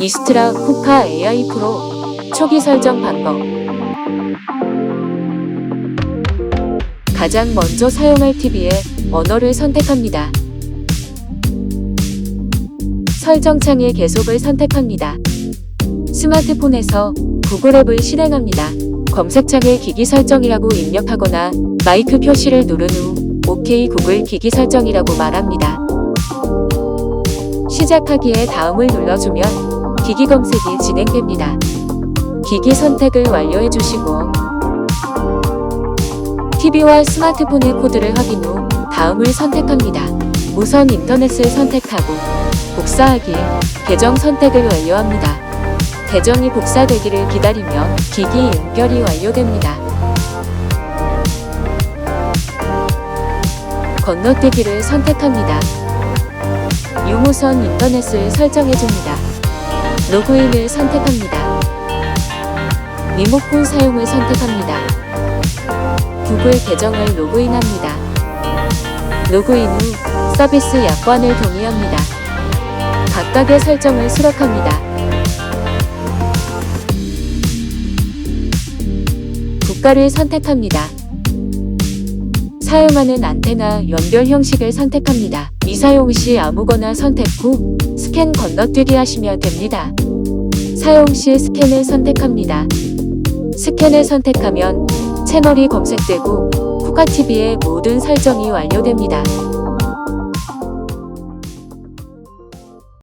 이스트라 쿠카 AI 프로 초기 설정 방법 가장 먼저 사용할 TV의 언어를 선택합니다. 설정창에 계속을 선택합니다. 스마트폰에서 구글 앱을 실행합니다. 검색창에 기기 설정이라고 입력하거나 마이크 표시를 누른 후 OK 구글 기기 설정이라고 말합니다. 시작하기에 다음을 눌러주면 기기 검색이 진행됩니다. 기기 선택을 완료해 주시고 TV와 스마트폰의 코드를 확인 후 다음을 선택합니다. 우선 인터넷을 선택하고 복사하기, 계정 선택을 완료합니다. 계정이 복사되기를 기다리면 기기 연결이 완료됩니다. 건너뛰기를 선택합니다. 유무선 인터넷을 설정해줍니다. 로그인을 선택합니다. 리모컨 사용을 선택합니다. 구글 계정을 로그인합니다. 로그인 후 서비스 약관을 동의합니다. 각각의 설정을 수락합니다. 국가를 선택합니다. 사용하는 안테나 연결 형식을 선택합니다. 미사용 시 아무거나 선택 후 스캔 건너뛰기 하시면 됩니다. 사용 시 스캔을 선택합니다. 스캔을 선택하면 채널이 검색되고 쿠카TV의 모든 설정이 완료됩니다.